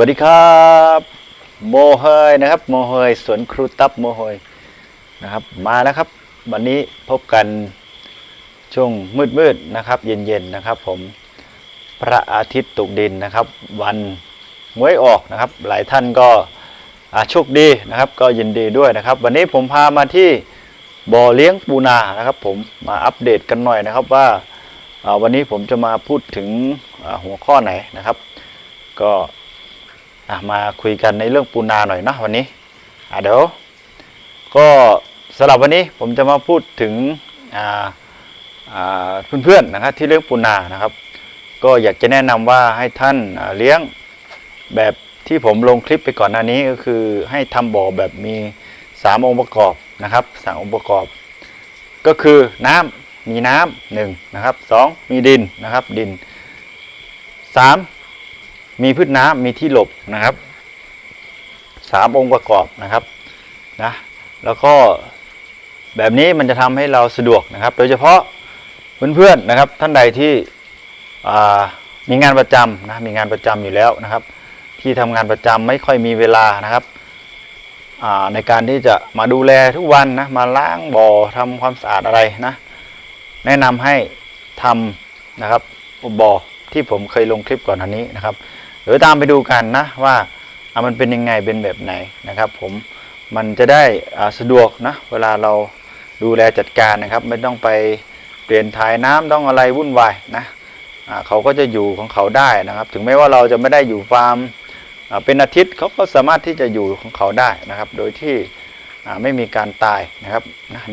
วัสดีครับโมเฮยนะครับโมเฮยสวนครูตับโมเฮยนะครับมาแล้วครับ วันนี้พบกันช่วงมืดๆนะครับ เย็นๆนะครับ ผมพระอาทิตย์ตกดินนะครับ วันหวยออกนะครับ หลายท่านก็โชคดีนะครับ ก็ยินดีด้วยนะครับ วันนี้ผมพามาที่บ่อเลี้ยงปูนานะครับ ผมมาอัปเดตกันหน่อยนะครับว่าวันนี้ผมจะมาพูดถึงหัวข้อไหนนะครับ ก็ มาคุยกันในเรื่องปูนาหน่อยนะวันนี้เดี๋ยวก็สำหรับวันนี้ผมจะมาพูดถึงเพื่อนๆนะครับที่เลี้ยงปูนานะครับ ก็อยากจะแนะนำว่าให้ท่านาเลี้ยงแบบที่ผมลงคลิปไปก่อนหน้านี้ก็คือให้ทำบ่อแบบมีสามองค์ประกอบนะครับสามองค์ประกอบ ก็คือน้ำมีน้ำหนึ่งนะครับสองมีดินนะครับดินสา มีพืชน้ำมีที่หลบนะครับสามองค์ประกอบนะครับนะแล้วก็แบบนี้มันจะทำให้เราสะดวกนะครับ โดยเฉพาะเพื่อนๆนะครับ ท่านใดที่มีงานประจำนะมีงานประจำอยู่แล้วนะครับ ที่ทำงานประจำไม่ค่อยมีเวลานะครับในการที่จะมาดูแลทุกวันนะมาล้างบ่อทำความสะอาดอะไรนะ แนะนำให้ทำนะครับบ่อที่ผมเคยลงคลิปก่อนอันนี้นะครับ เดี๋ยวตามไปดูกันนะว่ามันเป็นยังไงเป็นแบบไหนนะครับ ผมมันจะได้สะดวกนะเวลาเราดูแลจัดการนะครับ ไม่ต้องไปเปลี่ยนถ่ายน้ำต้องอะไรวุ่นวายนะเขาก็จะอยู่ของเขาได้นะครับ ถึงแม้ว่าเราจะไม่ได้อยู่ฟาร์มเป็นอาทิตย์เขาก็สามารถที่จะอยู่ของเขาได้นะครับ โดยที่ไม่มีการตายนะครับ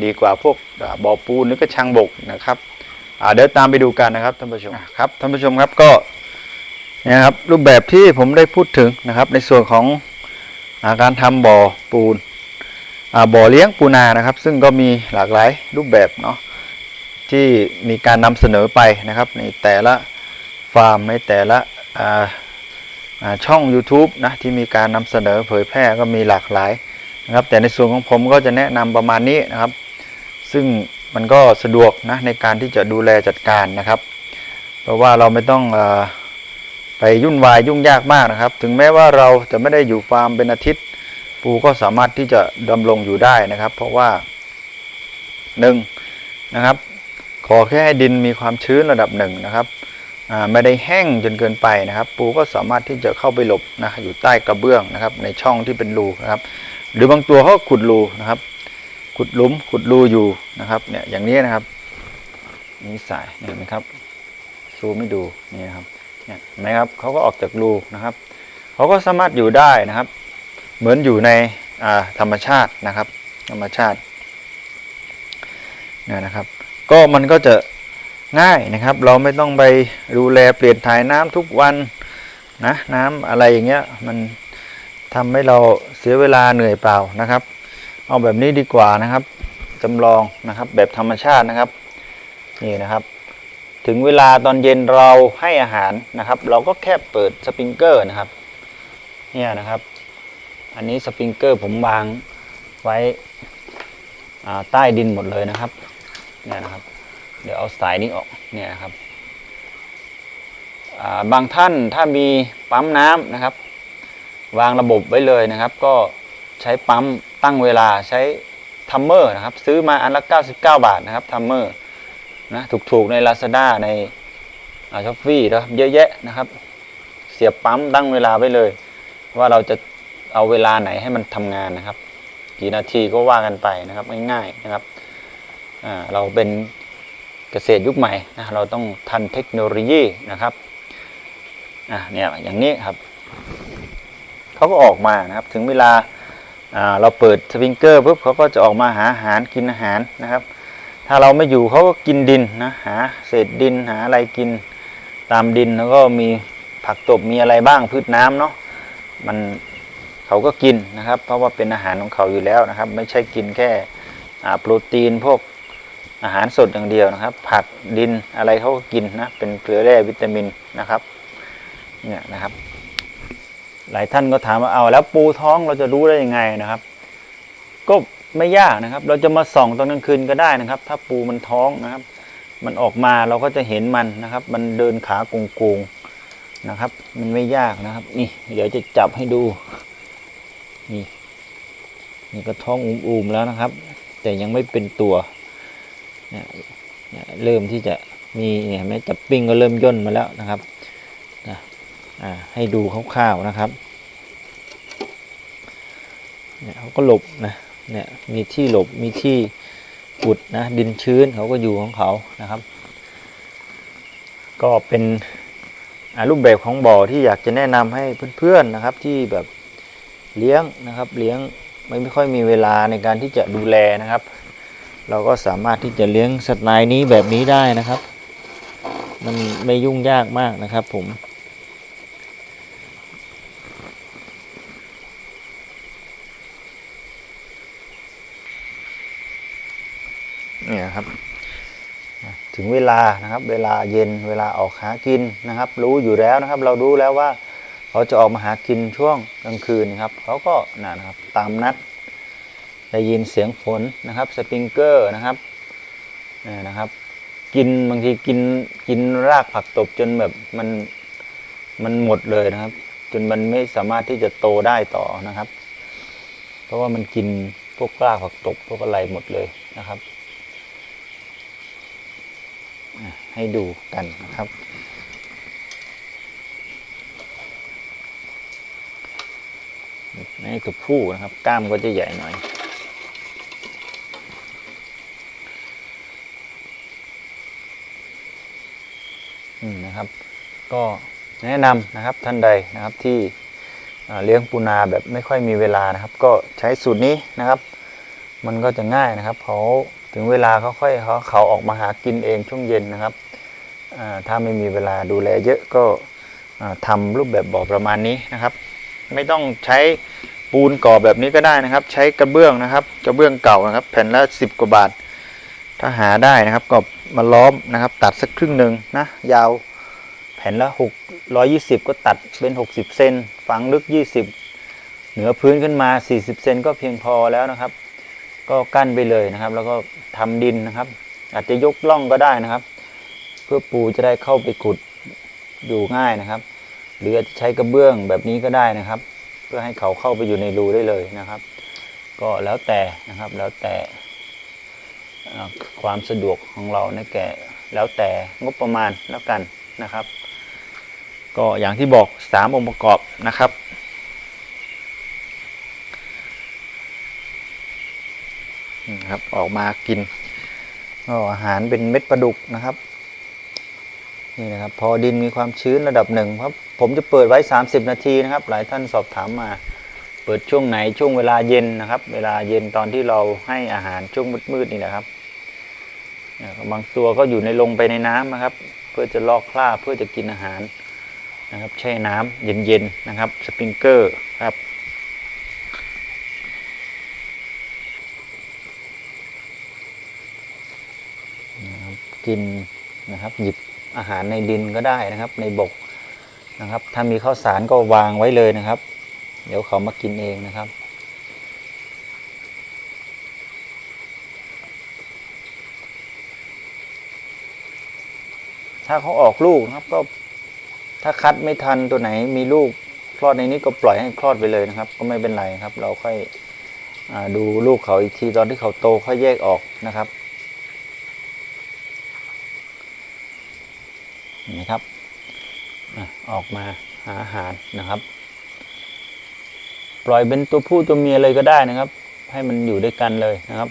ดีกว่าพวกอ่าบ่อปูนหรือกระชังบกนะครับเดี๋ยวตามไปดูกันนะครับท่านผู้ชมครับท่านผู้ชมครับก็ นี่ยครับรูปแบบที่ผมได้พูดถึงนะครับ ในส่วนของอาการทำบ่อปูนบ่อเลี้ยงปูนานะครับ ซึ่งก็มีหลากหลายรูปแบบเนาะที่มีการนำเสนอไปนะครับ ในแต่ละฟาร์มในแต่ละช่อง YouTube นะที่มีการนำเสนอเผยแพร่ก็มีหลากหลายนะครับ แต่ในส่วนของผมก็จะแนะนำประมาณนี้นะครับ ซึ่งมันก็สะดวกนะในการที่จะดูแลจัดการนะครับ เพราะว่าเราไม่ต้องอ ยุ่นวายยุ่งยากมากนะครับ ถึงแม้ว่าเราจะไม่ได้อยู่ฟาร์มเป็นอาทิตย์ ปูก็สามารถที่จะดำรงอยู่ได้นะครับ เพราะว่าหนึ่งนะครับ ขอแค่ให้ดินมีความชื้นระดับหนึ่งนะครับไม่ได้แห้งจนเกินไปนะครับ ปูก็สามารถที่จะเข้าไปหลบนะอยู่ใต้กระเบื้องนะครับ ในช่องที่เป็นรูนะครับ หรือบางตัวเขาขุดรูนะครับ ขุดหลุมขุดรูอยู่นะครับเนี่ยอย่างนี้นะครับนี่สายเห็นไหมครับซูมให้ดูนี่นะครับ เห็นไหมครับเขาก็ออกจากรูนะครับเขาก็สามารถอยู่ได้นะครับ เหมือนอยู่ในธรรมชาตินะครับ ธรรมชาติเนี่ยนะครับ ก็มันก็จะง่ายนะครับ เราไม่ต้องไปดูแลเปลี่ยนถ่ายน้ำทุกวันนะน้ำอะไรอย่างเงี้ยมันทำให้เราเสียเวลาเหนื่อยเปล่านะครับ เอาแบบนี้ดีกว่านะครับจำลองนะครับแบบธรรมชาตินะครับนี่นะครับ ถึงเวลาตอนเย็นเราให้อาหารนะครับ เราก็แค่เปิดสปริงเกอร์นะครับเนี่ยนะครับ อันนี้สปริงเกอร์ผมวางไว้ใต้ดินหมดเลยนะครับเนี่ยนะครับ เดี๋ยวเอาสายนี้ออกเนี่ยนะครับาบางท่านถ้ามีปั๊มน้ำนะครับ วางระบบไว้เลยนะครับ ก็ใช้ปั๊มตั้งเวลาใช้ทัมเมอร์นะครับ ซื้อมาอันละ 99 บาทนะครับทัมเมอร์ นะถูกๆใน Lazada ในช้อปปี้แล้วเยอะแยะนะครับ เสียบปั๊มตั้งเวลาไว้เลย ว่าเราจะเอาเวลาไหนให้มันทำงานนะครับ กี่นาทีก็ว่ากันไปนะครับง่ายๆนะครับอ่าเราเป็นเกษตรยุคใหม่นะเราต้องทันเทคโนโลยีนะครับอ่าเนี่ยอย่างนี้ครับเขาก็ออกมานะครับถึงเวลาอ่าเราเปิดสปริงเกอร์ปุ๊บเขาก็จะออกมาหาอาหารกินอาหารนะครับ ถ้าเราไม่อยู่เขาก็กินดินนะหาเศษดินหาอะไรกินตามดินแล้วก็มีผักตบมีอะไรบ้างพืชน้ำเนาะมันเขาก็กินนะครับ เพราะว่าเป็นอาหารของเขาอยู่แล้วนะครับ ไม่ใช่กินแค่โปรตีนพวกอาหารสดอย่างเดียวนะครับ ผักดินอะไรเขาก็กินนะเป็นเกลือแร่วิตามินนะครับเนี่ยนะครับ หลายท่านก็ถามว่าเอาแล้วปูท้องเราจะรู้ได้ยังไงนะครับ ก็ ไม่ยากนะครับ เราจะมาส่องตอนกลางคืนก็ได้นะครับ ถ้าปูมันท้องนะครับ มันออกมาเราก็จะเห็นมันนะครับ มันเดินขาโกงๆนะครับ มันไม่ยากนะครับ นี่ เดี๋ยวจะจับให้ดู นี่นี่ก็ท้องอุ้มๆแล้วนะครับ แต่ยังไม่เป็นตัวเริ่มที่จะมีเนี่ยเห็นไหมจับปิ้งก็เริ่มย่นมาแล้วนะครับนะให้ดูคร่าวๆนะครับเขาก็หลบนะ เนี่ยมีที่หลบมีที่กุดนะดินชื้นเขาก็อยู่ของเขานะครับ ก็เป็นรูปแบบของบ่อที่อยากจะแนะนำให้เพื่อนๆนะครับที่แบบเลี้ยงนะครับ เลี้ยงไม่ไม่ค่อยมีเวลาในการที่จะดูแลนะครับ เราก็สามารถที่จะเลี้ยงสัตว์นายนี้แบบนี้ได้นะครับ มันไม่ยุ่งยากมากนะครับผม เนี่ยครับ ถึงเวลานะครับ เวลาเย็นเวลาออกหากินนะครับ รู้อยู่แล้วนะครับ เรารู้แล้วว่าเขาจะออกมาหากินช่วงกลางคืนนะครับเขาก็นะครับตามนัดได้ยินเสียงฝนนะครับสปริงเกอร์นะครับนี่นะครับ กินบางทีกินกินรากผักตบจนแบบมันมันหมดเลยนะครับ จนมันไม่สามารถที่จะโตได้ต่อนะครับ เพราะว่ามันกินพวกรากผักตบพวกอะไรหมดเลยนะครับ ให้ดูกันนะครับ นี่ตัวผู้นะครับ กล้ามก็จะใหญ่หน่อยอืมนะครับ ก็แนะนำนะครับท่านใดนะครับที่เลี้ยงปูนาแบบไม่ค่อยมีเวลานะครับ ก็ใช้สูตรนี้นะครับ มันก็จะง่ายนะครับเขา ถึงเวลาเขาค่อยเขาเขาออกมาหากินเองช่วงเย็นนะครับถ้าไม่มีเวลาดูแลเยอะก็อ่าทำรูปแบบบ่อประมาณนี้นะครับ ไม่ต้องใช้ปูนก่อแบบนี้ก็ได้นะครับ ใช้กระเบื้องนะครับกระเบื้องเก่านะครับ แผ่นละสิบกว่าบาท ถ้าหาได้นะครับก็มาล้อมนะครับ ตัดสักครึ่งหนึ่งนะยาวแผ่นละหกร้อยยี่สิบก็ตัดเป็นหกสิบเซนฝังลึกยี่สิบเหนือพื้นขึ้นมาสี่สิบเซนก็เพียงพอแล้วนะครับ ก็กั้นไปเลยนะครับ แล้วก็ทำดินนะครับ อาจจะยกล่องก็ได้นะครับ เพื่อปูจะได้เข้าไปขุดอยู่ง่ายนะครับ หรืออาจจะใช้กระเบื้องแบบนี้ก็ได้นะครับ เพื่อให้เขาเข้าไปอยู่ในรูได้เลยนะครับ ก็แล้วแต่นะครับแล้วแต่ความสะดวกของเรานะแก่แล้วแต่งบประมาณแล้วกันนะครับ ก็อย่างที่บอกสามองค์ประกอบนะครับ นะครับ ออกมากินก็อาหารเป็นเม็ดปลาดุกนะครับนี่นะครับ พอดินมีความชื้นระดับหนึ่งครับ ผมจะเปิดไว้ 30 นาทีนะครับ หลายท่านสอบถามมา เปิดช่วงไหนช่วงเวลาเย็นนะครับ เวลาเย็นตอนที่เราให้อาหารช่วงมืดๆนี่แหละครับบางตัวก็อยู่ในลงไปในน้ำนะครับ เพื่อจะลอกคราบเพื่อจะกินอาหารนะครับ แช่น้ำเย็นๆนะครับสปริงเกอร์ครับ นะครับ กินนะครับ หยิบอาหารในดินก็ได้นะครับ ในบกนะครับ ถ้ามีข้าวสารก็วางไว้เลยนะครับ เดี๋ยวเขามากินเองนะครับถ้าเขาออกลูกนะครับก็ถ้าคัดไม่ทันตัวไหนมีลูกคลอดในนี้ก็ปล่อยให้คลอดไปเลยนะครับ ก็ไม่เป็นไรครับ เราค่อยอดูลูกเขาอีกทีตอนที่เขาโตค่อยแยกออกนะครับ เห็นไหมครับอออกมาหาอาหารนะครับ ปล่อยเป็นตัวผู้ตัวเมียเลยก็ได้นะครับ ให้มันอยู่ด้วยกันเลยนะครับ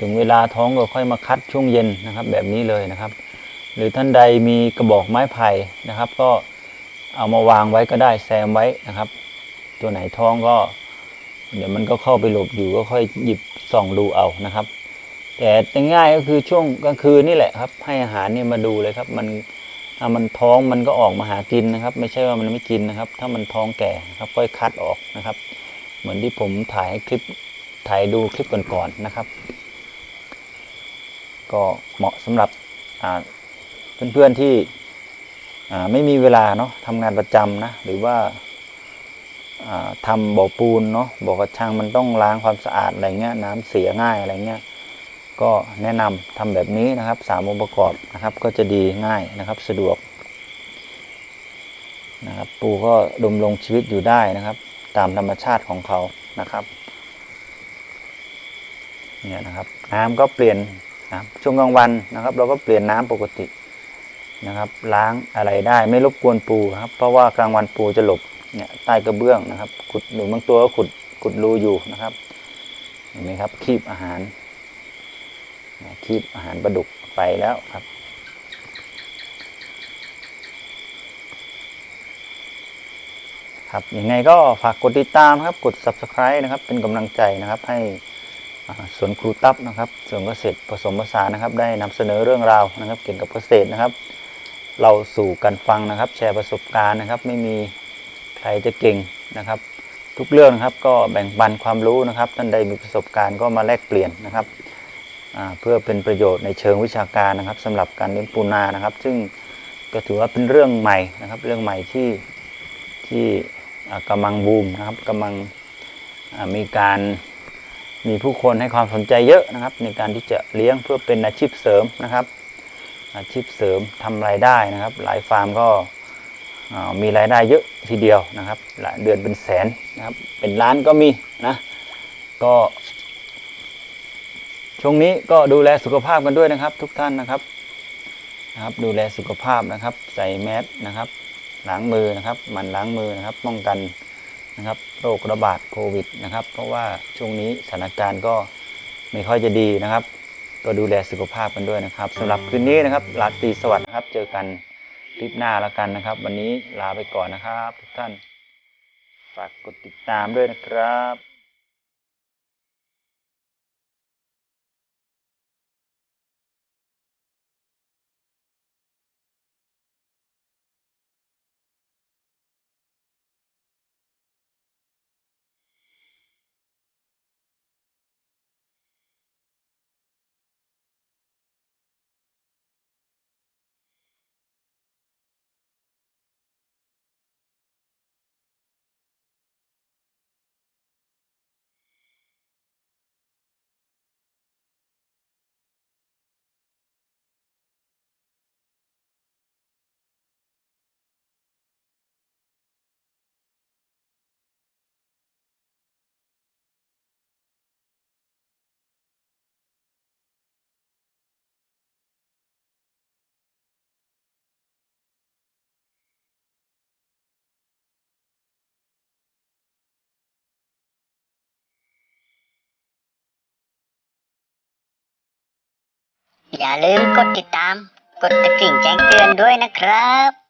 ถึงเวลาท้องก็ค่อยมาคัดช่วงเย็นนะครับ แบบนี้เลยนะครับ หรือท่านใดมีกระบอกไม้ไผ่นะครับ ก็เอามาวางไว้ก็ได้แซมไว้นะครับ ตัวไหนท้องก็ เดี๋ยวมันก็เข้าไปหลบอยู่ก็ค่อยหยิบส่องดูเอานะครับ แต่ง่ายก็คือช่วงกลางคืนนี่แหละครับ ให้อาหารเนี่ยมาดูเลยครับ มัน ถ้ามันท้องมันก็ออกมาหากินนะครับ ไม่ใช่ว่ามันไม่กินนะครับ ถ้ามันท้องแก่ครับค่อยคัดออกนะครับ เหมือนที่ผมถ่ายคลิปถ่ายดูคลิปก่อนๆนะครับ ก็เหมาะสำหรับเพื่อนๆที่ไม่มีเวลาเนาะทำงานประจำนะหรือว่าอ่าทำบ่อปูนเนาะบ่อกระชังมันต้องล้างความสะอาดอะไรเงี้ยน้ำเสียง่ายอะไรเงี้ย ก็แนะนำทำแบบนี้นะครับสามองค์ประกอบนะครับ ก็จะดีง่ายนะครับสะดวกนะครับปูก็ดำรงชีวิตอยู่ได้นะครับ ตามธรรมชาติของเขานะครับเนี่ยนะครับน้ำก็เปลี่ยนนะช่วงกลางวันนะครับ เราก็เปลี่ยนน้ำปกตินะครับ ล้างอะไรได้ไม่รบกวนปูครับ เพราะว่ากลางวันปูจะหลบเนี่ยใต้กระเบื้องนะครับ ขุดหนูบางตัวก็ขุดขุดรูอยู่นะครับเห็นไหมครับคีบอาหาร คีบอาหารปลาดุกไปแล้วครับ ครับยังไงก็ฝากกดติดตามครับกด subscribe นะครับ เป็นกำลังใจนะครับให้สวนครูตับนะครับสวนเกษตรผสมผสานนะครับ ได้นำเสนอเรื่องราวนะครับ เกี่ยวกับเกษตรนะครับ เราสู่กันฟังนะครับ แชร์ประสบการณ์นะครับ ไม่มีใครจะเก่งนะครับ ทุกเรื่องนะครับก็แบ่งปันความรู้นะครับ ท่านใดมีประสบการณ์ก็มาแลกเปลี่ยนนะครับ เพื่อเป็นประโยชน์ในเชิงวิชาการนะครับสำหรับการเลี้ยงปูนานะครับ ซึ่งก็ถือว่าเป็นเรื่องใหม่นะครับ เรื่องใหม่ที่ที่กำลังบูมนะครับกำลังมีการมีผู้คนให้ความสนใจเยอะนะครับ ในการที่จะเลี้ยงเพื่อเป็นอาชีพเสริมนะครับ อาชีพเสริมทำรายได้นะครับ หลายฟาร์มก็มีรายได้เยอะทีเดียวนะครับหลายเดือนเป็นแสนนะครับเป็นล้านก็มีนะก็ ช่วงนี้ก็ดูแลสุขภาพกันด้วยนะครับ ทุกท่านนะครับนะครับ ดูแลสุขภาพนะครับ ใส่แมสนะครับล้างมือนะครับหมันล้างมือนะครับ ป้องกันนะครับโรคระบาดโควิดนะครับ เพราะว่าช่วงนี้สถานการณ์ก็ไม่ค่อยจะดีนะครับ ก็ดูแลสุขภาพกันด้วยนะครับสำหรับคืนนี้นะครับราตรีสวัสดิ์นะครับ เจอกันคลิปหน้าแล้วกันนะครับ วันนี้ลาไปก่อนนะครับ ทุกท่านฝากกดติดตามด้วยนะครับ อย่าลืมกดติดตาม กดกระดิ่งแจ้งเตือนด้วยนะครับ